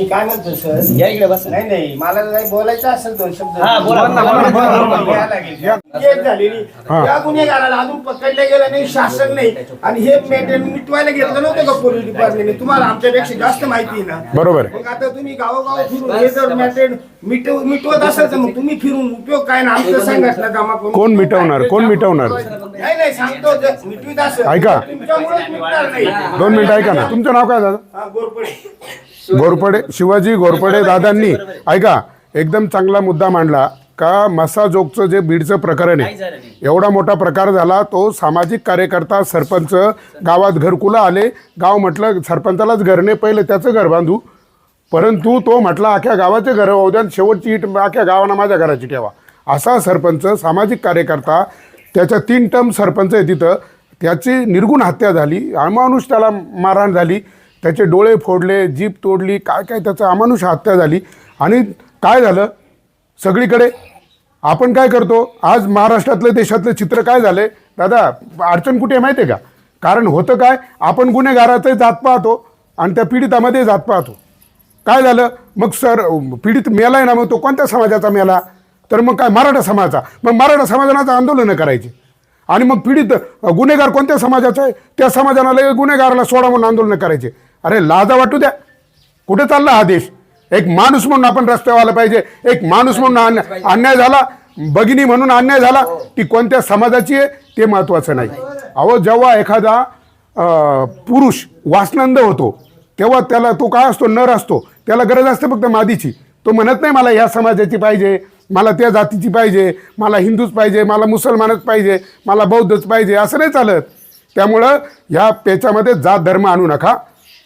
मी काय म्हणतो सर? या इकडे बस. नाही नाही मला काही बोलायचं असेल दोन शब्द. हा, बोला, बोला, बोला, बोला, बोला, बोला. या. लागेल. केस झालेली. हा. त्या गुन्हेगाराला अजून पकडले गेलं नाही शासन नाही. आणि हे मेंटेन मिटवायला घेतलं नव्हतं का पोलीस डिपार्टमेंटने तुम्हाला आमच्यापेक्षा जास्त माहिती आहे ना? बरोबर आहे. मग आता तुम्ही गावोगाव फिरून हे जर मॅटेन मिटव मिटवत असेल तर मग तुम्ही फिरून उपयोग काय ना? आमचं संघटना जमा करून कोण मिटवणार? कोण मिटवणार? नाही नाही सांगतो जर मिटवीत असेल ऐका. तुमच्यामुळेच मिटणार नाही. दोन मिनिटं ऐका ना. तुमचं नाव काय दादा? हा, गोरपडे. घोरपडे शिवाजी घोरपडे दादांनी. ऐका एकदम चांगला मुद्दा मांडला. का मसाजोगचं जे बीडचं प्रकरण आहे एवढा मोठा प्रकार झाला तो सामाजिक कार्यकर्ता सरपंच गावात घरकुलं आले. गाव म्हटलं सरपंचालाच घर नाही पहिलं त्याचं घर बांधू. परंतु तो म्हटला अख्ख्या गावाचे घर होऊ द्या शेवटची इट अख्ख्या गावानं माझ्या घराची ठेवा. असा सरपंच सामाजिक कार्यकर्ता त्याच्या तीन टर्म सरपंच आहे तिथं. त्याची निर्गुण हत्या झाली अमानुष त्याला मारहाण झाली. त्याचे डोळे फोडले जीप तोडली काय काय त्याचं अमानुष हत्या झाली आणि काय झालं? सगळीकडे आपण काय करतो? आज महाराष्ट्रातलं देशातलं चित्र काय झालंय? दादा अडचण कुठे आहे माहिती आहे का? कारण होतं काय? आपण गुन्हेगाराचं जात पाहतो आणि त्या पीडितामध्ये जात पाहतो. काय झालं? मग सर पीडित मेला आहे ना मग तो कोणत्या समाजाचा मेला? तर मग काय मराठा समाजाचा मग मराठा समाजानाचं आंदोलनं करायचे. आणि मग पीडित गुन्हेगार कोणत्या समाजाचा आहे? त्या समाजाला गुन्हेगाराला सोडा म्हणून आंदोलनं करायचे. अरे लाजा वाटू द्या. कुठे चालला हा देश? एक माणूस म्हणून आपण रस्त्यावर आला पाहिजे. एक माणूस म्हणून अन्याय अन्याय झाला भगिनी म्हणून अन्याय झाला ती कोणत्या समाजाची आहे ते महत्त्वाचं नाही. अहो जेव्हा एखादा पुरुष वासनंद होतो तेव्हा त्याला तो काय असतो? नर असतो. त्याला गरज असते फक्त मादीची. तो म्हणत नाही मला ह्या समाजाची पाहिजे मला त्या जातीची पाहिजे मला हिंदूच पाहिजे मला मुसलमानच पाहिजे मला बौद्धच पाहिजे असं नाही चालत. त्यामुळं ह्या पेचामध्ये जात धर्म आणू नका.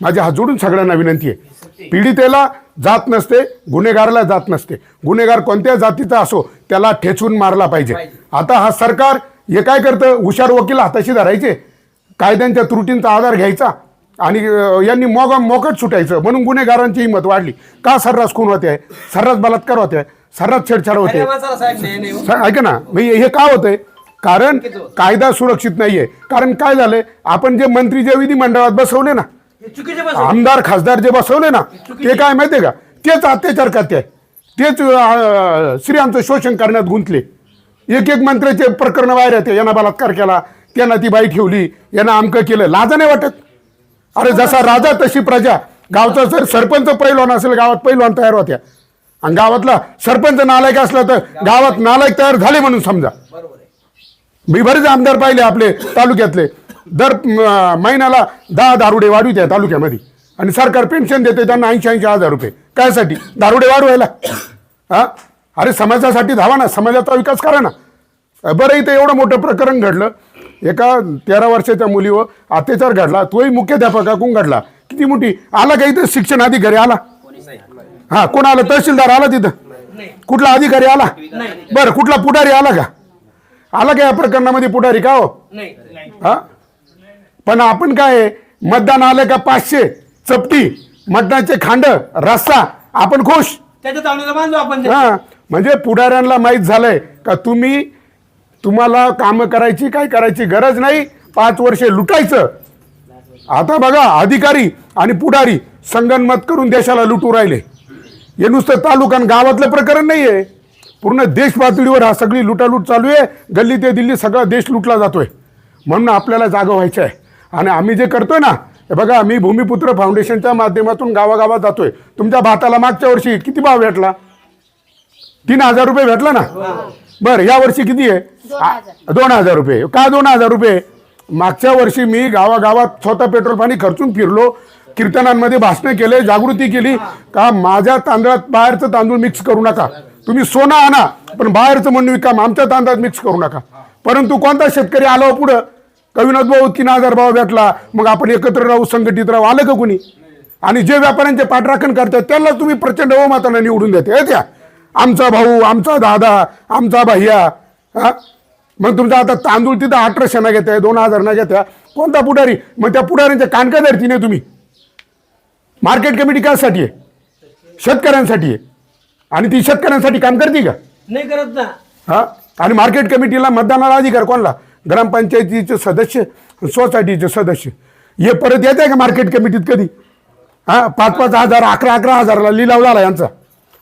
माझ्या हात जोडून सगळ्यांना विनंती आहे. पीडितेला जात नसते गुन्हेगाराला जात नसते. गुन्हेगार कोणत्या जातीचा असो त्याला ठेचून मारला पाहिजे. आता हा सरकार हे काय करतं? हुशार वकील हाताशी धरायचे? कायद्यांच्या त्रुटींचा आधार घ्यायचा? आणि यांनी मोग मोकट सुटायचं. म्हणून गुन्हेगारांची हिंमत वाढली. का सर्रास खून होते सर्रास बलात्कार होते सर्रास छेडछाड होते ऐका ना. मी हे का होतंय कारण कायदा सुरक्षित नाहीये. कारण काय झालंय? आपण जे मंत्री जे विधिमंडळात बसवले ना चुकीचे आमदार खासदार जे बसवले ना ते काय माहितीये का? तेच अत्याचार करते. तेच अं, स्त्रियांचं शोषण करण्यात गुंतले. एक एक मंत्र्याचे प्रकरण बाहेर येते. यांना बलात्कार केला. त्यांना ती बाई ठेवली. यांना आमकं केलं. लाजा नाही वाटत. अरे जसा राजा तशी प्रजा. गावचा जर सरपंच पैलवान असेल गावात पैलवान तयार होत्या. आणि गावातला सरपंच नालायक असला तर गावात नालायक तयार झाले म्हणून समजा. मी बरेच आमदार पाहिले आपले तालुक्यातले. दर महिन्याला दहा दारुडे वाढवित आहे तालुक्यामध्ये. आणि सरकार पेन्शन देते त्यांना ऐंशी ऐंशी हजार रुपये. कायसाठी? दारुडे वाढवायला हा? अरे समाजासाठी धावा ना समाजाचा विकास करा ना. बरं इथं एवढं मोठं प्रकरण घडलं. एका तेरा वर्षाच्या मुलीवर अत्याचार घडला. तोही मुख्याध्यापकाकडून घडला? किती मोठी? आला का इथं शिक्षण अधिकारी आला? हा कोण आलं? तहसीलदार आला तिथं? कुठला अधिकारी आला? बरं कुठला पुढारी आला का? आला का या प्रकरणामध्ये पुढारी का हो? नाही हा? पण आपण काय मतदान आलं का पाचशे? चपटी. मतदानाचे खांड रस्ता आपण खुश. हा. म्हणजे पुढाऱ्यांना माहीत झालंय का तुम्ही तुम्हाला कामं करायची काय करायची गरज नाही? पाच वर्षे लुटायचं. आता बघा अधिकारी आणि पुढारी संगनमत करून देशाला लुटू राहिले. हे नुसतं तालुका आणि गावातलं प्रकरण नाही आहे पूर्ण देश पातळीवर हा सगळी लुटालूट चालू आहे. गल्ली ते दिल्ली सगळा देश लुटला जातोय. म्हणून आपल्याला जागा व्हायचं आहे. आणि आम्ही जे करतोय ना हे बघा मी भूमिपुत्र फाउंडेशनच्या माध्यमातून गावागावात जातोय. तुमच्या भाताला मागच्या वर्षी किती भाव भेटला? तीन हजार रुपये भेटला ना? बरं या वर्षी किती आहे? दोन हजार. रुपये. का दोन हजार रुपये? मागच्या वर्षी मी गावागावात स्वतः पेट्रोल पाणी खर्चून फिरलो. कीर्तनांमध्ये भाषणं केले जागृती केली. का माझ्या तांदळात बाहेरचं तांदूळ मिक्स करू नका. तुम्ही सोनं आणा पण बाहेरचं म्हणून विकाम आमच्या तांदळात मिक्स करू नका. परंतु कोणता शेतकरी आला हो पुढं? कविनाथ भाऊ तीन हजार भाव भेटला मग आपण एकत्र राहू संघटित राहू आलं का कुणी? आणि जे व्यापाऱ्यांचे पाठराखण करतात त्यांना तुम्ही प्रचंड बहुमतानं निवडून देते. हे त्या आमचा भाऊ आमचा दादा आमचा भैया हा? मग तुमचा आता तांदूळ तिथं अठराशे ना घेताय दोन हजार ना घेत्या. कोणता पुढारी? मग त्या पुढाऱ्यांच्या कानका धरती नाही तुम्ही. मार्केट कमिटी कासाठी आहे. शेतकऱ्यांसाठी आहे. आणि ती शेतकऱ्यांसाठी काम करते का? नाही करत ना. हा? आणि मार्केट कमिटीला मतदानाला अधिकार कोणला? ग्रामपंचायतीचे सदस्य सोसायटीचे सदस्य. हे परत येत आहे का मार्केट कमिटीत कधी? हा? पाच पाच हजार अकरा अकरा हजाराला लिलाव झाला यांचा.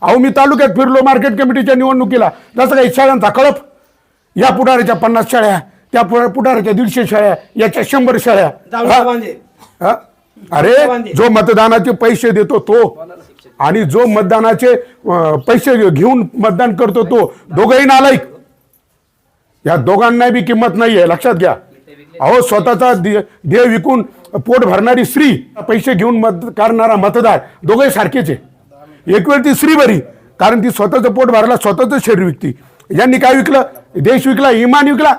अहो मी तालुक्यात फिरलो मार्केट कमिटीच्या निवडणुकीला. जसं काही शाळांचा कळप? या पुढाऱ्याच्या पन्नास शाळ्या त्या पुढा- पुढाऱ्याच्या दीडशे शाळ्या याच्या शंभर शाळ्या? अरे जो मतदानाचे पैसे देतो तो. आणि जो मतदानाचे पैसे घेऊन मतदान करतो तो दोघंही नालायक. या दोघांना बी किंमत नाही आहे लक्षात घ्या. अहो स्वतःचा दे- देह विकून पोट भरणारी स्त्री पैसे घेऊन मत करणारा मतदार दोघंही सारखेच आहे. एक वेळ ती स्त्री बरी कारण ती स्वतःचं पोट भरला स्वतःच शरीर विकती. यांनी काय विकलं? देश विकला इमान विकला?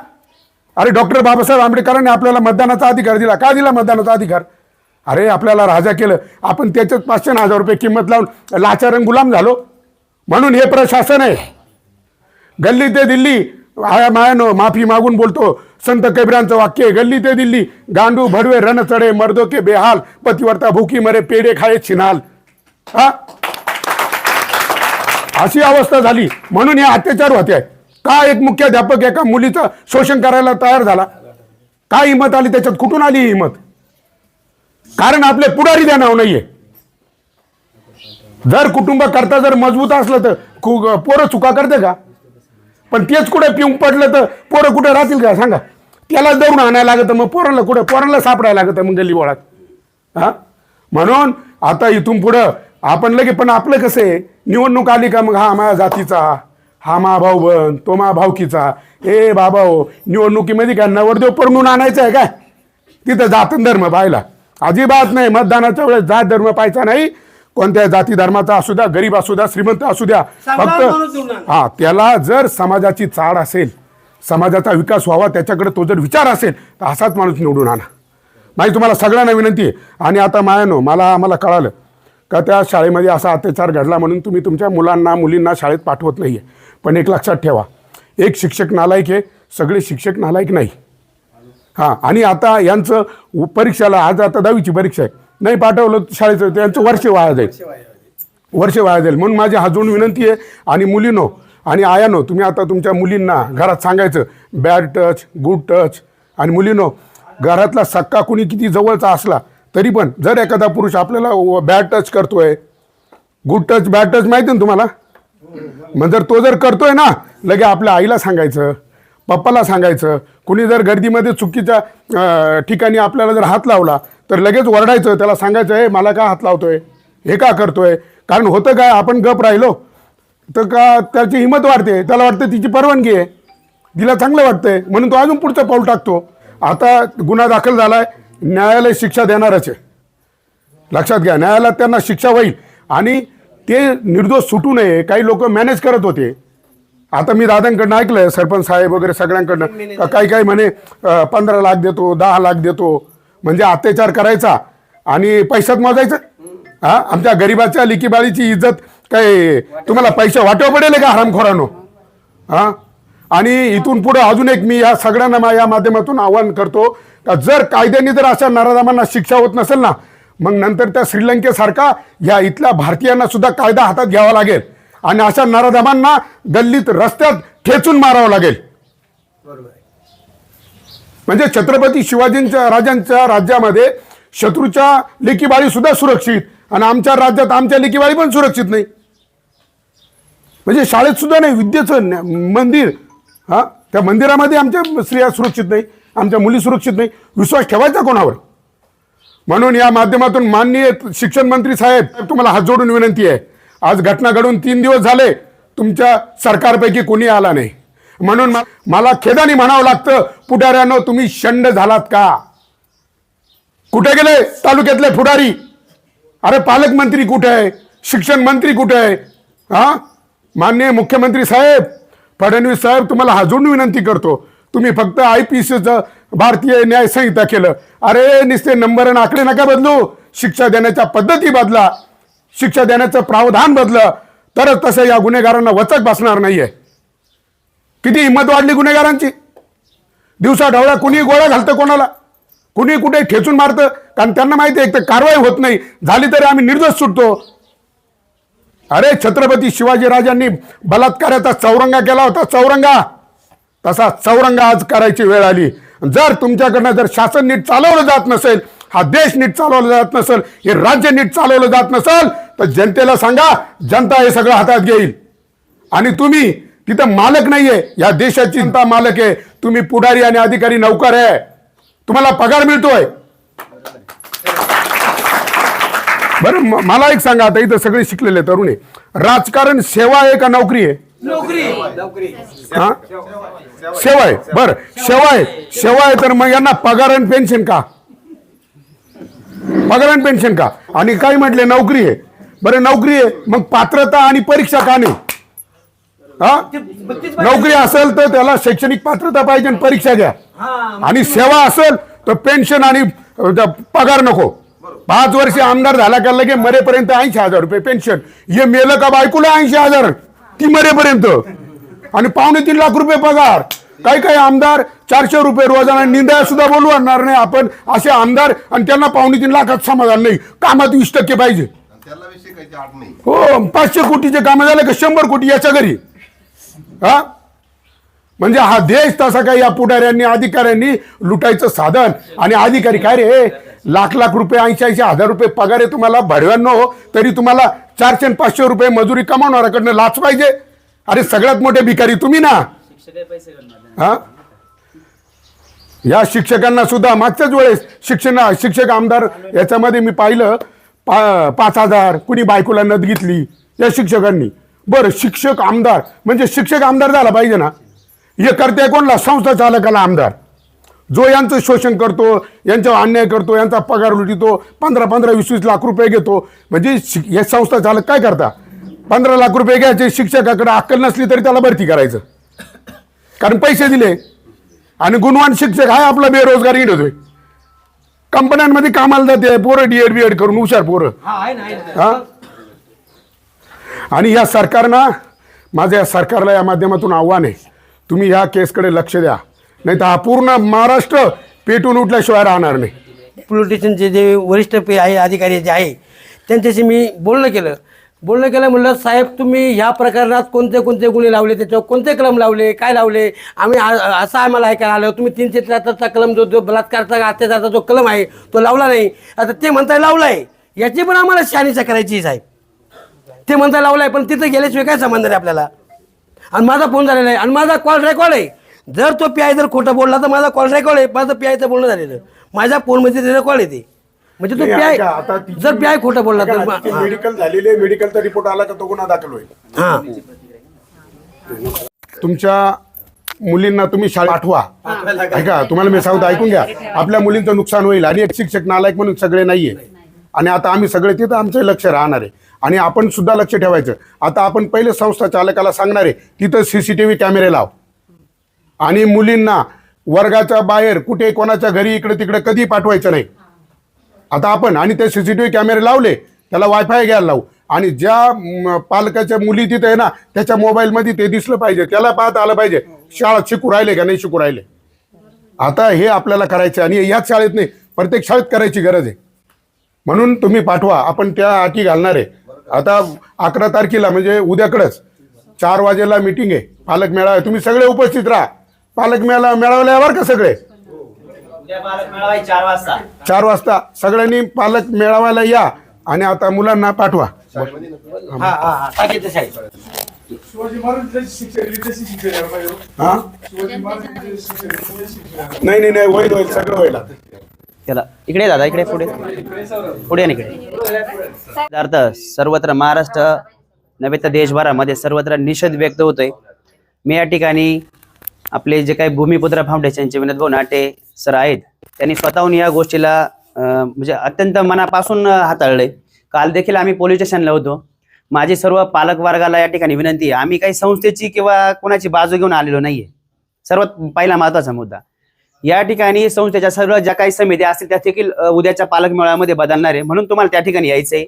अरे डॉक्टर बाबासाहेब आंबेडकरांनी आपल्याला मतदानाचा अधिकार दिला. का दिला मतदानाचा अधिकार? अरे आपल्याला राजा केलं. आपण त्याच्यात पाचशे हजार रुपये किंमत लावून लाचारण गुलाम झालो. म्हणून हे प्रशासन आहे. गल्ली ते दिल्ली आया मायानो माफी मागून बोलतो. संत कबीरांचं वाक्य आहे गल्ली ते दिल्ली गांडू भडवे रण चढे मर्दो के बेहाल पतिवर्ता भूकी मरे पेडे खाये छिनाल. हा? अशी अवस्था झाली. म्हणून हे अत्याचार होते. का एक मुख्याध्यापक एका मुलीचं शोषण करायला तयार झाला? काय हिंमत आली त्याच्यात? कुठून आली ही हिंमत? कारण आपले पुढारी द्या नाव नाहीये. जर कुटुंब करता जर मजबूत असलं तर पोरं चुका करते का? पण तेच कुठे पिऊन पडलं तर पोरं कुठे राहतील का? सांगा. त्याला दौड आणायला लागतं मग पोरांना कुठे पोरांना सापडायला लागतं मग गल्ली बोळात. हा? म्हणून आता इथून पुढं आपण लगे पण आपलं कसं आहे? निवडणूक आली का मग हा माझ्या जातीचा हा मा भाऊ बन तो मा भावकीचा ए बाबा हो निवडणुकीमध्ये काय नवरदेव परमून आणायचं आहे काय? तिथं जातं धर्म पाहिला अजिबात नाही. मतदानाच्या वेळेस जात धर्म पाहायचा नाही. कोणत्या जाती धर्माचा असू द्या गरीब असू द्या श्रीमंत असू द्या. फक्त हा त्याला जर समाजाची चाड असेल समाजाचा विकास व्हावा त्याच्याकडे तो जर विचार असेल तर असाच माणूस निवडून आणा. माझी तुम्हाला सगळ्यांना विनंती आहे. आणि आता मायानो मला आम्हाला कळालं का त्या शाळेमध्ये असा अत्याचार घडला म्हणून तुम्ही तुमच्या मुलांना मुलींना शाळेत पाठवत नाही आहे पण एक लक्षात ठेवा. एक शिक्षक नालायक आहे. सगळे शिक्षक नालायक नाही. हां आणि आता यांचं परीक्षाला आज आता दहावीची परीक्षा आहे. नाही पाठवलं शाळेचं त्यांचं वर्ष वाया जाईल. वर्ष वाया जाईल. म्हणून माझी हाजून विनंती आहे आणि मुलीनो आणि आयानो तुम्ही आता तुमच्या मुलींना घरात सांगायचं बॅड टच गुड टच आणि मुलीनो घरातला सक्का कुणी किती जवळचा असला तरी पण जर एखादा पुरुष आपल्याला बॅड टच करतोय गुड टच बॅड टच माहिती ना तुम्हाला? मग जर तो जर करतोय ना लगे आपल्या आईला सांगायचं पप्पाला सांगायचं कुणी जर गर्दीमध्ये चुकीच्या ठिकाणी आपल्याला जर हात लावला तर लगेच ओरडायचं त्याला सांगायचं हे मला का हात लावतोय? हे का करतोय? कारण होतं काय आपण गप राहिलो तर का त्याची हिंमत वाढते? त्याला वाटतं तिची परवानगी आहे. तिला चांगलं वाटतंय म्हणून तो अजून पुढचं पाऊल टाकतो. आता गुन्हा दाखल झालाय न्यायालय शिक्षा देणारच आहे. लक्षात घ्या न्यायालयात त्यांना शिक्षा होईल. आणि ते निर्दोष सुटू नये काही लोक मॅनेज करत होते. आता मी दादांकडनं ऐकलंय सरपंच साहेब वगैरे सगळ्यांकडनं. का काही काही म्हणे अं, पंधरा लाख देतो दहा लाख देतो. म्हणजे अत्याचार करायचा आणि पैशात मोजायचं. हा आमच्या गरिबाच्या लिकीबाळीची इज्जत काय तुम्हाला पैसे वाटव पडेल का हरामखोरानो? हा? आणि इथून पुढे अजून एक मी या सगळ्यांना मा- या माध्यमातून आवाहन करतो का जर कायद्याने जर अशा नराधामांना शिक्षा होत नसेल ना मग नंतर त्या श्रीलंकेसारखा या इथल्या भारतीयांना सुद्धा कायदा हातात घ्यावा लागेल. आणि अशा नराधामांना गल्लीत रस्त्यात ठेचून मारावं लागेल. म्हणजे छत्रपती शिवाजींच्या राजांच्या राज्यामध्ये शत्रूच्या लेकीबाळी सुद्धा सुरक्षित आणि आमच्या राज्यात आमच्या लेकीबाळी पण सुरक्षित नाही. म्हणजे शाळेत सुद्धा नाही विद्येचं मंदिर. हा? त्या मंदिरामध्ये आमच्या स्त्रिया सुरक्षित नाही आमच्या मुली सुरक्षित नाही. विश्वास ठेवायचा कोणावर? म्हणून या माध्यमातून माननीय शिक्षण मंत्री साहेब तुम्हाला हात जोडून विनंती आहे. आज घटना घडून तीन दिवस झाले तुमच्या सरकारपैकी कोणी आला नाही. म्हणून मला खेदाने म्हणावं लागतं पुढाऱ्यानो तुम्ही शंड झालात का? कुठे गेले तालुक्यातले पुढारी? अरे पालकमंत्री कुठे आहे? शिक्षण मंत्री कुठे आहे? हा? माननीय मुख्यमंत्री साहेब फडणवीस साहेब तुम्हाला हजून विनंती करतो. तुम्ही फक्त आय पी सीचं भारतीय न्याय संहिता केलं. अरे नुसते नंबर आणि आकडे नका बदलू. शिक्षा देण्याच्या पद्धती बदला. शिक्षा देण्याचं प्रावधान बदलं तरच तसं या गुन्हेगारांना वचक बसणार नाहीये. किती हिंमत वाढली गुन्हेगारांची? दिवसा ढवळ्या कुणी गोळ्या घालतं कोणाला? कुणी कुठे ठेचून मारतं? कारण त्यांना माहिती आहे एक तर कारवाई होत नाही. झाली तरी आम्ही निर्दोष सुटतो. अरे छत्रपती शिवाजी राजांनी बलात्काराचा चौरंगा केला होता. चौरंगा! तसा चौरंगा आज करायची वेळ आली. जर तुमच्याकडनं जर शासन नीट चालवलं जात नसेल हा देश नीट चालवला जात नसेल हे राज्य नीट चालवलं जात नसेल तर जनतेला सांगा जनता हे सगळं हातात घेईल. आणि तुम्ही तिथं मालक नाहीये. या देशाची जनता मालक आहे. तुम्ही पुढारी आणि अधिकारी नौकर आहे. तुम्हाला पगार मिळतोय. बरं मला एक सांगा आता इथं सगळे शिकलेले तरुण आहे. राजकारण सेवा आहे का नोकरी आहे? नोकरी. हा? सेवा आहे. बर सेवा आहे. सेवा आहे तर मग यांना पगार आणि पेन्शन का? पगार आणि पेन्शन का? आणि काय म्हटले? नोकरी आहे. बरं नोकरी आहे. मग पात्रता आणि परीक्षा का नाही? हा? नोकरी असेल तर त्याला शैक्षणिक पात्रता पाहिजे आणि परीक्षा घ्या आणि सेवा असेल तर पेन्शन आणि पगार नको. पाच वर्ष आमदार झाला का लगे मरेपर्यंत ऐंशी हजार रुपये पेन्शन. हे मेलं का बायकोला ऐंशी हजार? ती मरेपर्यंत. आणि पावणे तीन लाख रुपये पगार. काही काही आमदार चारशे रुपये रोजाना निंदा सुद्धा बोलवणार नाही. आपण असे आमदार आणि त्यांना पावणे तीन लाखात समाधान नाही. कामात वीस टक्के पाहिजे. त्याला विषय काही आठ नाही. हो पाचशे कोटीचे काम झाले का? शंभर कोटी याच्या घरी. हा? म्हणजे हा देश तसा काय या पुढाऱ्यांनी अधिकाऱ्यांनी लुटायचं साधन. आणि अधिकारी काय रे? लाख लाख रुपये ऐंशी ऐंशी हजार रुपये पगार आहे तुम्हाला भडव्यांनो हो. तरी तुम्हाला चारशे पाचशे रुपये मजुरी कमावणाऱ्याकडनं लाच पाहिजे. अरे सगळ्यात मोठे भिकारी तुम्ही ना. हा? या शिक्षकांना सुद्धा मागच्याच वेळेस शिक्षण शिक्षक आमदार याच्यामध्ये मी पाहिलं पा पाच हजार कुणी बायकोला नद घेतली या शिक्षकांनी. बरं शिक्षक आमदार म्हणजे शिक्षक आमदार झाला पाहिजे ना. हे करते कोणला? संस्था चालकाला आमदार. जो यांचं शोषण करतो यांच्यावर अन्याय करतो यांचा पगार लुटितो पंधरा पंधरा वीस वीस लाख रुपये घेतो. म्हणजे शिक- हे संस्था चालक काय करता? पंधरा लाख रुपये घ्यायचे शिक्षकाकडे अक्कल नसली तरी त्याला भरती करायचं. कारण पैसे दिले. आणि गुणवान शिक्षक हा आपला बेरोजगार घेतोय कंपन्यांमध्ये कामाला जाते पोरं डीएड बीएड करून हुशार पोरं. हा आहे ना आहे ना. हा? आणि या सरकारनं माझं या सरकारला या माध्यमातून आव्हान आहे. तुम्ही ह्या केसकडे लक्ष द्या. नाही तर हा पूर्ण महाराष्ट्र पेटून उठल्याशिवाय राहणार नाही. पोलिटिशियनचे जे वरिष्ठ पे आहे अधिकारी जे आहे त्यांच्याशी मी बोलणं केलं. बोलणं केलं म्हणलं साहेब तुम्ही ह्या प्रकरणात कोणते कोणते गुन्हे लावले? त्याच्यावर कोणते कलम लावले? काय लावले? आम्ही असं आम्हाला ऐकायला आलं. तुम्ही तीनशे त्र्याहत्तरचा कलम जो जो बलात्कारचा अत्याचारचा जो कलम आहे तो लावला नाही. आता ते म्हणताय लावला आहे याची पण आम्हाला शहानिशा करायची साहेब. ते म्हणताय लावलाय पण तिथं गेल्याशिवाय काय संबंध आहे आपल्याला? आणि माझा फोन झालेला आहे आणि माझा कॉल रेकॉर्ड आहे. जर तो पी आय जर खोटं बोलला तर माझा कॉल रेकॉर्ड आहे. माझं पी आयचं बोलणं झालेलं. माझ्या फोनमध्ये रेकॉर्ड आहे ते. म्हणजे तो पी आय ऐका, आता तिची- जर पी आय खोटं बोलला तर मेडिकल झालेली मेडिकलचा रिपोर्ट आला का तो गुन्हा दाखल होईल. हां. तुमच्या मुलींना तुम्ही शाळेत पाठवा. ऐका तुम्हाला मी सांगतो ऐकून घ्या. आपल्या मुलींचं नुकसान होईल आणि एक शिक्षक नालायक म्हणून सगळे नाहीये. आणि आता आम्ही सगळे तिथं आमचं लक्ष राहणार आहे. आणि आपण सुद्धा लक्ष ठेवायचं. आता आपण पहिले संस्था चालकाला सांगणार आहे तिथं सीसीटीव्ही कॅमेरे लाव. आणि मुलींना वर्गाच्या बाहेर कुठे कोणाच्या घरी इकडे तिकडे कधी पाठवायचं नाही. आता आपण आणि ते सी सी टी व्ही कॅमेरे लावले त्याला वायफाय घ्यायला लावू. आणि ज्या पालकाच्या मुली तिथे आहे ना त्याच्या मोबाईलमध्ये ते दिसलं पाहिजे त्याला पाहता आलं पाहिजे शाळा शिकू राहिले का नाही शिकू राहिले. आता हे आपल्याला करायचे आणि याच शाळेत नाही प्रत्येक शाळेत करायची गरज आहे. म्हणून तुम्ही पाठवा आपण त्या अटी घालणार आहे. आता अकरा तारखेला म्हणजे उद्याकडंच चार वाजेला मिटिंग आहे पालक मेळावा तुम्ही सगळे उपस्थित राहा. पालक मेळा मेळावल्यावर का सगळे उद्या पालक मेळावा आहे चार वाजता. चार वाजता. सगळ्यांनी पालक मेळाव्याला या आणि आता मुलांना पाठवा. हां हां नाही नाही नाही होईल होईल सगळं होईल आता. त्याला इकडे दादा इकडे पुढे. पुढे ना इकडे. अर्थ सर्वत्र महाराष्ट्र नव्हे तर देशभरामध्ये सर्वत्र निषेध व्यक्त होतोय. मी या ठिकाणी आपले जे काही भूमिपुत्र फाउंडेशनचे विनोद भाऊ नाटे सर आहेत त्यांनी स्वतःहून या गोष्टीला अं, म्हणजे अत्यंत मनापासून हाताळले. काल देखील आम्ही पोलीस स्टेशनला होतो. माझी सर्व पालक वर्गाला या ठिकाणी विनंती आहे. आम्ही काही संस्थेची किंवा कोणाची बाजू घेऊन आलेलो नाहीये. सर्वात पहिला महत्त्वाचा मुद्दा. या ठिकाणी संस्थेच्या सर्व ज्या काही समित्या असतील त्या देखील उद्याच्या पालक मेळाव्यामध्ये बदलणार आहे. म्हणून तुम्हाला त्या ठिकाणी यायचंय.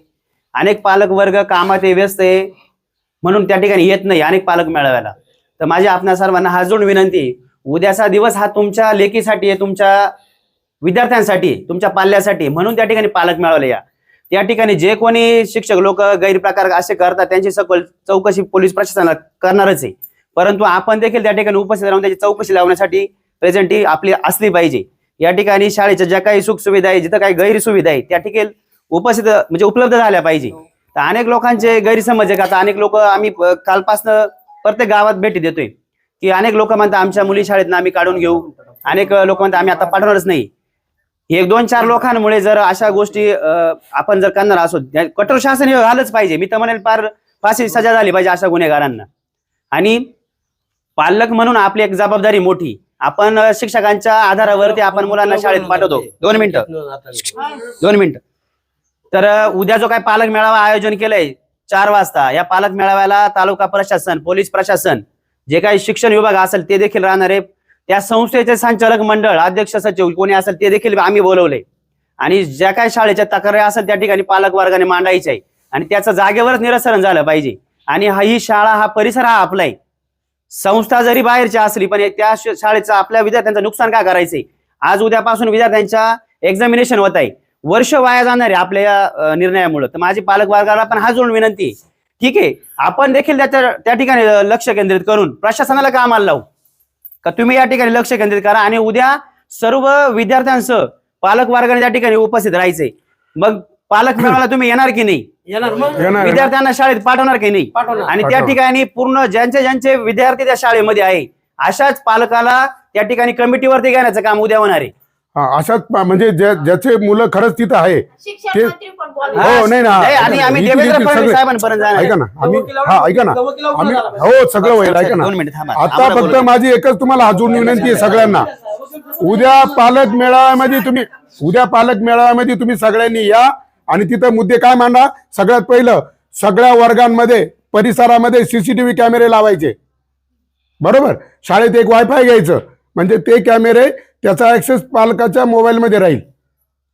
अनेक पालक वर्ग कामात व्यस्त आहे. म्हणून त्या ठिकाणी येत नाही अनेक पालक मेळाव्याला. तर माझ्या आपणा सर्वांना हा विनंती उद्याचा दिवस हा तुमच्या लेखीसाठी आहे तुमच्या विद्यार्थ्यांसाठी तुमच्या पाल्यासाठी म्हणून त्या ठिकाणी पालक मिळवले या. त्या ठिकाणी जे कोणी शिक्षक लोक गैरप्रकार असे करतात त्यांची सखोल चौकशी पोलीस प्रशासनाला करणारच आहे. परंतु आपण देखील त्या ठिकाणी उपस्थित राहून त्याची चौकशी लावण्यासाठी प्रेझेंट ही आपली असली पाहिजे. या ठिकाणी शाळेच्या ज्या काही सुखसुविधा आहे जिथं काही गैरसुविधा आहे त्या ठिकाणी उपस्थित म्हणजे उपलब्ध झाल्या पाहिजे. तर अनेक लोकांचे गैरसमज आहे का अनेक लोक आम्ही कालपासनं प्रत्येक गावात भेटी देतोय. की अनेक लोक म्हणतात आमच्या मुली शाळेत आम्ही काढून घेऊ. अनेक लोक म्हणतात आम्ही आता पाठवणारच नाही. एक दोन चार लोकांमुळे जर अशा गोष्टी आपण जर करणार असो कठोर शासन हे झालंच पाहिजे. मी तर म्हणेल फार फाशी सजा झाली पाहिजे अशा गुन्हेगारांना. आणि पालक म्हणून आपली एक जबाबदारी मोठी. आपण शिक्षकांच्या आधारावरती आपण मुलांना शाळेत पाठवतो. दोन मिनिटं. दोन मिनिटं. तर उद्या जो काय पालक मेळावा आयोजन केलंय चार वाजता. या पालक मेळाव्याला तालुका प्रशासन पोलीस प्रशासन जे काही शिक्षण विभाग असेल ते देखील राहणार आहे. त्या संस्थेचे संचालक मंडळ अध्यक्ष सचिव कोणी असेल ते देखील आम्ही बोलवले आणि ज्या काही शाळेच्या तक्रारी असेल त्या ठिकाणी पालक वर्गाने मांडायचे आहे आणि त्याचं जागेवरच निरसन झालं पाहिजे. आणि हा ही शाळा हा परिसर हा आपला आहे संस्था जरी बाहेरची असली पण त्या शाळेचं आपल्या विद्यार्थ्यांचं नुकसान का करायचंय? आज उद्यापासून विद्यार्थ्यांच्या एक्झामिनेशन होत आहे. वर्ष वाया जाणार आहे आपल्या या निर्णयामुळे. तर माझी पालक वर्गाला पण हा जोडून विनंती. ठीक आहे आपण देखील त्याच्या त्या ठिकाणी लक्ष केंद्रित करून प्रशासनाला कामाला लावू? का तुम्ही या ठिकाणी लक्ष केंद्रित करा आणि उद्या सर्व विद्यार्थ्यांसह पालक वर्गाने त्या ठिकाणी उपस्थित राहायचंय. मग पालक मेळाव्याला तुम्ही येणार की नाही? येणार. मग येणार. विद्यार्थ्यांना शाळेत पाठवणार की नाही? पाठवणार. आणि त्या. ठिकाणी पूर्ण ज्यांचे ज्यांचे विद्यार्थी त्या शाळेमध्ये आहे अशाच पालकाला त्या ठिकाणी कमिटीवरती घेण्याचं काम उद्या होणार आहे. अशाच म्हणजे ज्या- ज्याचे मुलं खरंच तिथं आहे शिक्षण ते- मंत्री पण बोलले. हो नाही ना नाही, आणि आम्ही येतील- देवेंद्र येतील फडणवीस सगळे. साहेबांपर्यंत जाणार आहे. ऐका ना आम्ही हा ऐका ना आम्ही हो सगळं होईल ऐका ना दोन मिनिट थांबा. आता फक्त बोलू. माझी एकच तुम्हाला अजून विनंती आहे सगळ्यांना उद्या पालक मेळाव्यामध्ये तुम्ही उद्या पालक मेळाव्यामध्ये तुम्ही सगळ्यांनी या आणि तिथं मुद्दे काय मांडा सगळ्यात पहिलं सगळ्या वर्गांमध्ये परिसरामध्ये सीसीटीव्ही कॅमेरे लावायचे बरोबर शाळेत एक वायफाय घ्यायचं म्हणजे ते कॅमेरे त्याचा ऍक्सेस पालकाच्या मोबाईलमध्ये राहील.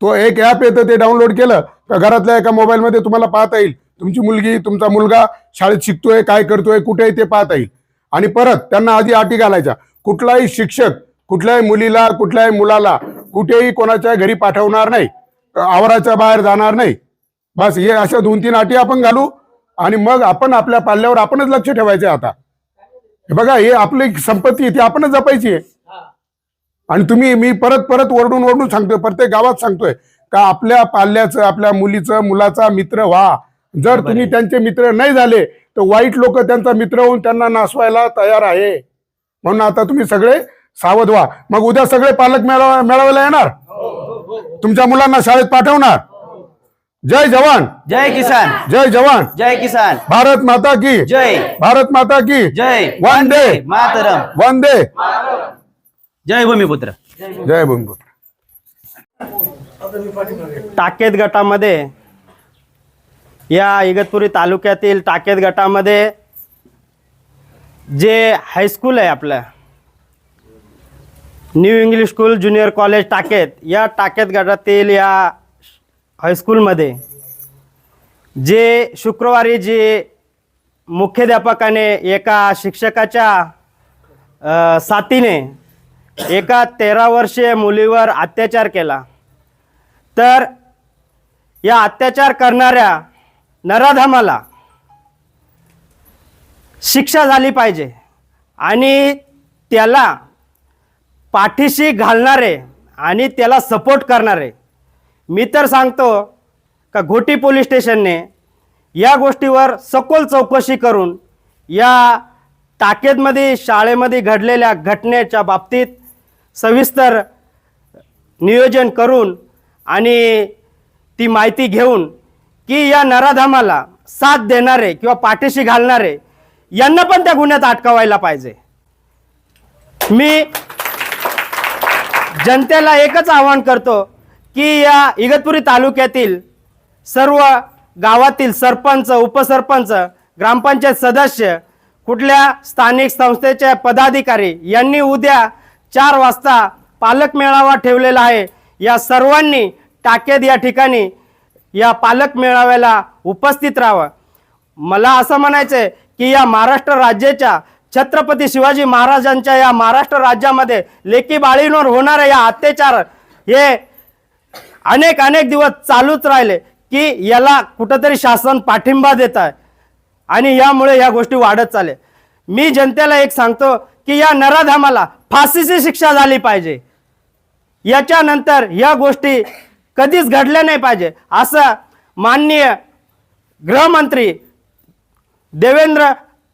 तो एक ॲप येतं ते डाउनलोड केलं का घरातल्या एका मोबाईलमध्ये तुम्हाला पाहता येईल. तुमची मुलगी तुमचा मुलगा शाळेत शिकतोय काय करतोय कुठे ते पाहता येईल. आणि परत त्यांना आधी अटी घालायच्या. कुठलाही शिक्षक कुठल्याही मुलीला कुठल्याही मुलाला कुठेही कोणाच्या घरी पाठवणार नाही आवाराच्या बाहेर जाणार नाही. बस हे अशा दोन तीन अटी आपण घालू आणि मग आपण आपल्या पाल्यावर आपणच लक्ष ठेवायचे आता. हे बघा हे आपली संपत्ती आहे ती आपणच जपायची आहे. आणि तुम्ही मी परत परत ओरडून ओरडून सांगतोय प्रत्येक गावात सांगतोय का आपल्या पाल्याचं आपल्या मुलीचं मुलाचा मित्र व्हा. जर तुम्ही त्यांचे मित्र नाही झाले तर वाईट लोक त्यांचा मित्र होऊन त्यांना नासवायला तयार आहे. म्हणून आता तुम्ही सगळे सावध व्हा. मग उद्या सगळे पालक मेळावा मेळाव्याला येणार? तुमच्या मुलांना शाळेत पाठवणार? जय जवान. जय किसान. जय जवान. जय किसान. भारत माता की. जय. भारत माता की. जय. वंदे. मातरम. वंदे. जय भूमिपुत्र. जय भूमिपुत्र. टाकेत गटामध्ये या इगतपुरी तालुक्यातील टाकेत गटामध्ये जे हायस्कूल आहे आपलं new English school junior college टाकेत या टाकेत गटातील या हायस्कूलमध्ये जे शुक्रवारी जे मुख्याध्यापकाने एका शिक्षकाच्या साथीने एका तेरा वर्षीय मुलीवर अत्याचार केला. तर या अत्याचार करणाऱ्या नराधमाला शिक्षा झाली पाहिजे आणि त्याला पाठीशी घालणारे आणि त्याला सपोर्ट करणारे. मी तर सांगतो का घोटी पोलीस स्टेशनने या गोष्टीवर सखोल चौकशी करून या टाकेदमध्ये शाळेमध्ये घडलेल्या घटनेच्या बाबतीत सविस्तर नियोजन करून आणि ती माहिती घेऊन की या नराधामाला साथ देणारे किंवा पाठीशी घालणारे यांना पण त्या गुन्ह्यात अटकावायला पाहिजे. मी जनतेला एकच आवाहन करतो की या इगतपुरी तालुक्यातील सर्व गावातील सरपंच उपसरपंच ग्रामपंचायत सदस्य कुठल्या स्थानिक संस्थेचे पदाधिकारी यांनी उद्या चार वाजता पालक मेळावा ठेवलेला आहे. या सर्वांनी टाकेद या ठिकाणी या पालक मेळाव्याला उपस्थित राहावं. मला असं म्हणायचं आहे की या महाराष्ट्र राज्याच्या छत्रपती शिवाजी महाराजांच्या या महाराष्ट्र राज्यामध्ये लेकी बाळींवर होणारे या अत्याचार हे अनेक अनेक दिवस चालूच राहिले की याला कुठंतरी शासन पाठिंबा देत आहे. आणि यामुळे या गोष्टी वाढत चालले मी जनतेला एक सांगतो की या नराधामाला फाशीची शिक्षा झाली पाहिजे. याच्यानंतर या गोष्टी कधीच घडल्या नाही पाहिजे. असं माननीय गृहमंत्री देवेंद्र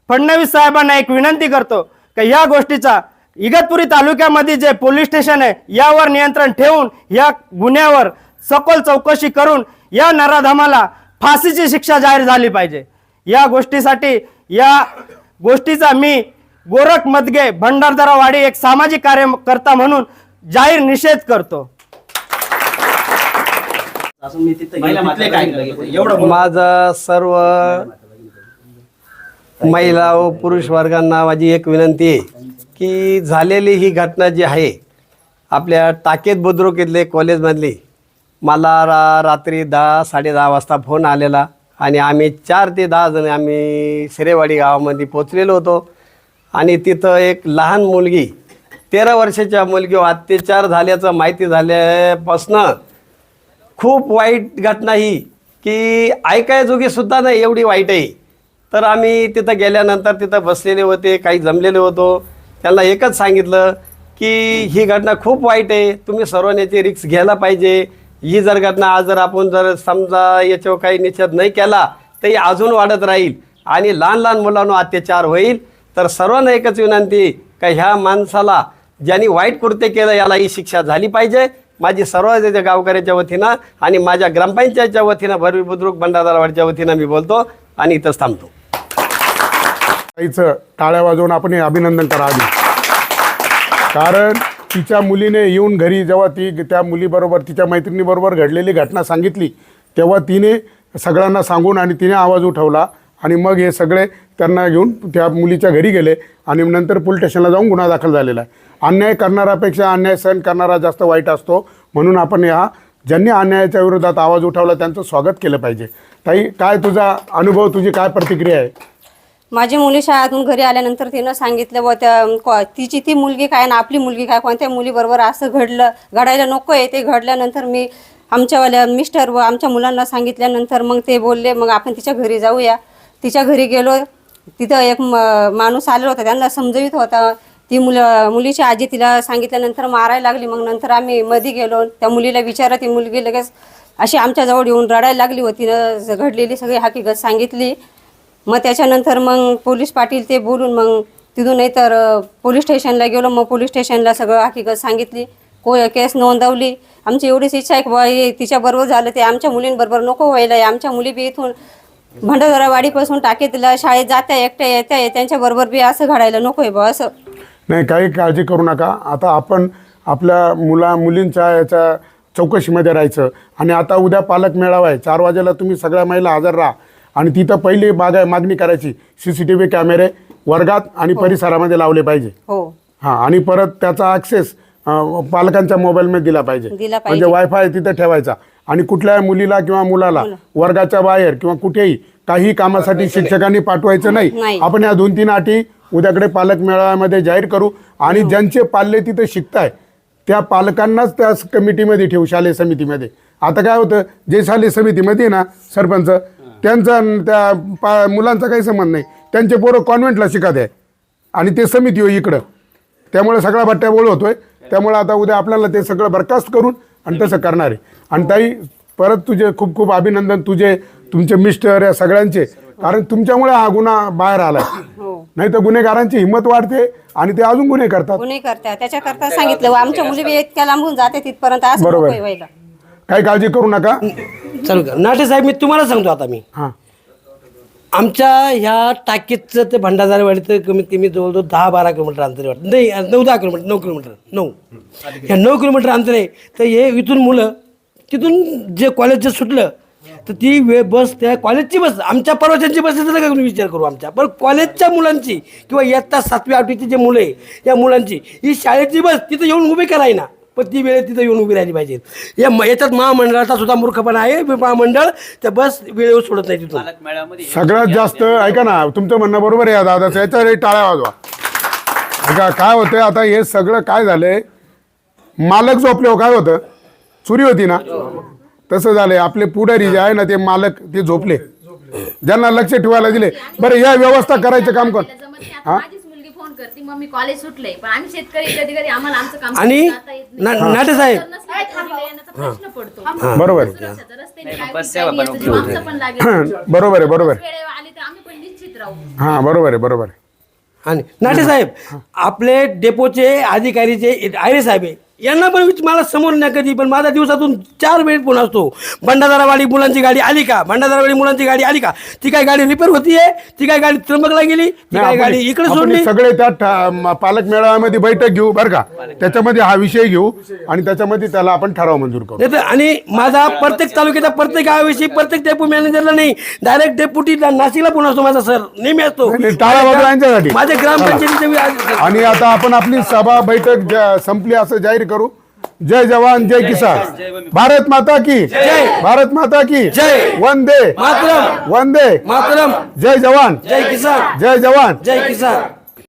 फडणवीस साहेबांना एक विनंती करतो की या गोष्टीचा इगतपुरी तालुक्यामध्ये जे पोलीस स्टेशन आहे यावर नियंत्रण ठेवून या गुन्ह्यावर सखोल चौकशी करून या नराधमाला फाशीची शिक्षा जाहीर झाली पाहिजे. या गोष्टीसाठी या गोष्टीचा मी गोरख मदगे भंडारदरावाडी एक सामाजिक कार्यकर्ता म्हणून जाहीर निषेध करतो. माझा सर्व महिला व पुरुष वर्गांना माझी एक विनंती आहे की झालेली ही घटना जी आहे आपल्या टाकेत बुद्रुक इथले कॉलेजमधली मला रा रात्री दहा साडे दहा वाजता फोन आलेला. आणि आम्ही चार ते दहा जण आम्ही शिरेवाडी गावामध्ये पोचलेलो होतो. आणि तिथं एक लहान मुलगी तेरा वर्षाच्या मुलगीवर अत्याचार झाल्याचं माहिती झाल्यापासनं खूप वाईट घटना ही की ऐकायजोगीसुद्धा नाही एवढी वाईट आहे तर आम्ही तिथं गेल्यानंतर तिथं बसलेले होते काही जमलेले होतो. त्यांना एकच सांगितलं की ही घटना खूप वाईट आहे तुम्ही सर्वांनी याची रिक्स घ्यायला पाहिजे. ही जर घटना आज जर आपण जर समजा याच्यावर काही निषेध नाही केला तर ही अजून वाढत राहील. आणि लहान लहान मुलांना अत्याचार होईल. तर सर्वांना एकच विनंती का ह्या माणसाला ज्यांनी वाईट कृत्य केलं याला ही शिक्षा झाली पाहिजे. माझी सर्व त्याच्या गावकऱ्याच्या वतीनं आणि माझ्या ग्रामपंचायतच्या वतीनं भरवी बुद्रुक भंडारवाडच्या वतीनं मी बोलतो आणि इथंच थांबतो. ताईचं टाळ्या वाजवून आपण हे अभिनंदन करा आधी. कारण तिच्या मुलीने येऊन घरी जेव्हा ती त्या मुलीबरोबर तिच्या मैत्रिणीबरोबर घडलेली घटना सांगितली तेव्हा तिने सगळ्यांना सांगून आणि तिने आवाज उठवला आणि मग हे सगळे त्यांना घेऊन त्या मुलीच्या घरी गेले आणि नंतर पोलीस स्टेशनला जाऊन गुन्हा दाखल झालेला आहे. अन्याय करणाऱ्यापेक्षा अन्याय सहन करणारा जास्त वाईट असतो. म्हणून आपण या ज्यांनी अन्यायाच्या विरोधात आवाज उठवला त्यांचं स्वागत केलं पाहिजे. ताई काय तुझा अनुभव तुझी काय प्रतिक्रिया आहे? माझी मुली शाळेतून घरी आल्यानंतर तिनं सांगितलं व त्या तिची ती मुलगी काय ना आपली मुलगी काय? कोणत्या मुलीबरोबर असं घडलं घडायला नको आहे. ते घडल्यानंतर मी आमच्यावाल्या मिस्टर व आमच्या मुलांना सांगितल्यानंतर मग ते बोलले मग आपण तिच्या घरी जाऊया. तिच्या घरी गेलो तिथं एक म- माणूस आलेला होता त्यांना समजवित होता. ती मुलं मुलीची आजी तिला सांगितल्यानंतर मारायला लागली मग नंतर आम्ही मध्ये गेलो. त्या मुलीला विचारा ती मुलगी लगेच अशी आमच्याजवळ येऊन रडायला लागली होती तिनं घडलेली सगळी हकीकत सांगितली. मग त्याच्यानंतर मग पोलीस पाटील ते बोलून मग तिथून नाही तर पोलीस स्टेशनला गेलो. मग पोलीस स्टेशनला सगळं हकीकत सांगितली. को केस नोंदवली. आमची एवढीच इच्छा आहे की बुवा हे तिच्याबरोबर झालं ते आमच्या मुलींबरोबर नको व्हायला. आहे. आमच्या मुली बी इथून भंडारवाडीपासून टाकेतला शाळेत जात्या एकट्या येत्या त्यांच्याबरोबर बी असं घडायला नको आहे बुवा असं. नाही काही काळजी करू नका. आता आपण आपल्या मुला मुलींच्या याच्या चौकशीमध्ये राहायचं. आणि आता उद्या पालक मेळावा आहे. चार वाजेला तुम्ही सगळ्या महिला हजर राहा. आणि तिथं पहिली बागा मागणी करायची. सी सी टी व्ही कॅमेरे वर्गात आणि परिसरामध्ये लावले पाहिजे. हो. हां आणि परत त्याचा ॲक्सेस पालकांच्या मोबाईलमध्ये दिला पाहिजे. दिला पाहिजे. म्हणजे वायफाय तिथं ठेवायचा. आणि कुठल्याही मुलीला किंवा मुलाला वर्गाच्या बाहेर किंवा कुठेही काही कामासाठी शिक्षकांनी पाठवायचं नाही. नाही. आपण या दोन तीन अटी उद्याकडे पालक मेळाव्यामध्ये जाहीर करू. आणि ज्यांचे पाल्ले तिथे शिकताय त्या पालकांनाच त्या कमिटीमध्ये ठेवू शालेय समितीमध्ये. आता काय होतं जे शालेय समितीमध्ये आहे ना सरपंच त्यांचा त्या पा मुलांचा काही संबंध नाही. त्यांचे पोरं कॉन्व्हेंटला शिकत आहे आणि ते समिती हो इकडं. त्यामुळे सगळा बट्ट्याबोळ होतोय. त्यामुळे आता उद्या आपल्याला ते सगळं बरखास्त करून आणि तसं करणार आहे. आणि ताई परत तुझे खूप खूप अभिनंदन तुझे तुमचे मिस्टर या सगळ्यांचे. कारण तुमच्यामुळे हा गुन्हा बाहेर आलाय. नाही तर गुन्हेगारांची हिंमत वाढते आणि ते अजून गुन्हे करतात. गुन्हे करत्या त्याच्याकरता सांगितलं आमच्या मुली बी इतक्या लांबून जाते तिथपर्यंत असं नको बरोबर. व्हायला. काही काळजी करू नका. चालू कर नाटे साहेब मी तुम्हाला सांगतो आता मी. हां. आमच्या ह्या टाकीचं ते भंडारवाडीचं कमीत कमी जवळजवळ दहा बारा किलोमीटर अंतर वाटतं नाही नऊ दहा किलोमीटर नऊ किलोमीटर नऊ. ह्या नऊ किलोमीटर अंतर आहे तर हे इथून मुलं तिथून जे कॉलेजचं सुटलं तर ती वे बस त्या कॉलेजची बस आमच्या परवाच्यांची बस आहे, त्याचा काय विचार करू आमच्या. पण कॉलेजच्या मुलांची किंवा इयत्ता सातवी आठवीची जे मुलं आहे या मुलांची ही शाळेची बस तिथं येऊन उभी कराय ना पण ती वेळेत तिथं येऊन उभी राहिली पाहिजे. या म- याच्यात महामंडळाचा सुद्धा मूर्खपणा आहे. महामंडळ त्या बस वेळेवर सोडत नाही तिथून. सगळ्यात जास्त ऐका ना तुमचं म्हणणं बरोबर आहे या दादाचं याच्यावर टाळ्या वाजवा. ऐका काय होतंय आता हे सगळं काय झालंय? मालक झोपल्यावर काय होतं? चुरी होती ना? तसं झालंय. आपले पुढारी जे आहे ना ते मालक ते झोपले. ज्यांना लक्ष ठेवायला दिले. बरं या व्यवस्था करायचं काम कोण हा? करते मग मी कॉलेज सुटले पण आम्ही शेतकरी कधी कधी आम्हाला आमचं काम आणि करता येत नाही. ना- नाटे साहेब. जर नसलं तर घरी येण्याचा प्रश्न पडतो. बरोबर. आहे. सुरक्षाचा रस्त्याने काय बस सेवा होईल, पण याचं जीव आमचं पण लागेल. बरोबर आहे बरोबर आहे. वेळेवर आली तर आम्ही पण निश्चित राहू. हां बरोबर आहे बरोबर आहे. आणि नाटे साहेब आपले डेपोचे अधिकारीचे आयरे साहेब आहे यांना पण मला समोर नाही कधी पण माझा दिवसातून चार वेळ फोन असतो. भंडारावाडी मुलांची गाडी आली का? भंडारावाडी मुलांची गाडी आली का? ती काय गाडी रिपेअर होतीये? ती काय गाडी त्र्यंबकला गेली? ती काय गाडी इकडे सोडली? सगळे त्या ठा- पालक मेळाव्यामध्ये बैठक घेऊ बरं का? त्याच्यामध्ये हा विषय घेऊ आणि त्याच्यामध्ये त्याला आपण ठराव मंजूर करू. नाही तर आणि माझा प्रत्येक तालुक्याचा प्रत्येक गावाविषयी प्रत्येक डेपो मॅनेजरला नाही डायरेक्ट डेप्युटी नाशिकला फोन असतो माझा सर. नेहमी असतो. नाही, टाळा वाजवा यांच्यासाठी. माझे ग्रामपंचायतीचे आणि आता आपण आपली सभा बैठक संपली असं जाहीर करू? जय जवान जय किसान. भारत माता की जय. भारत माता की. जय. वंदे. मातरम. वंदे. मातरम. जय जवान. जय किसान. जय जवान. जय किसान.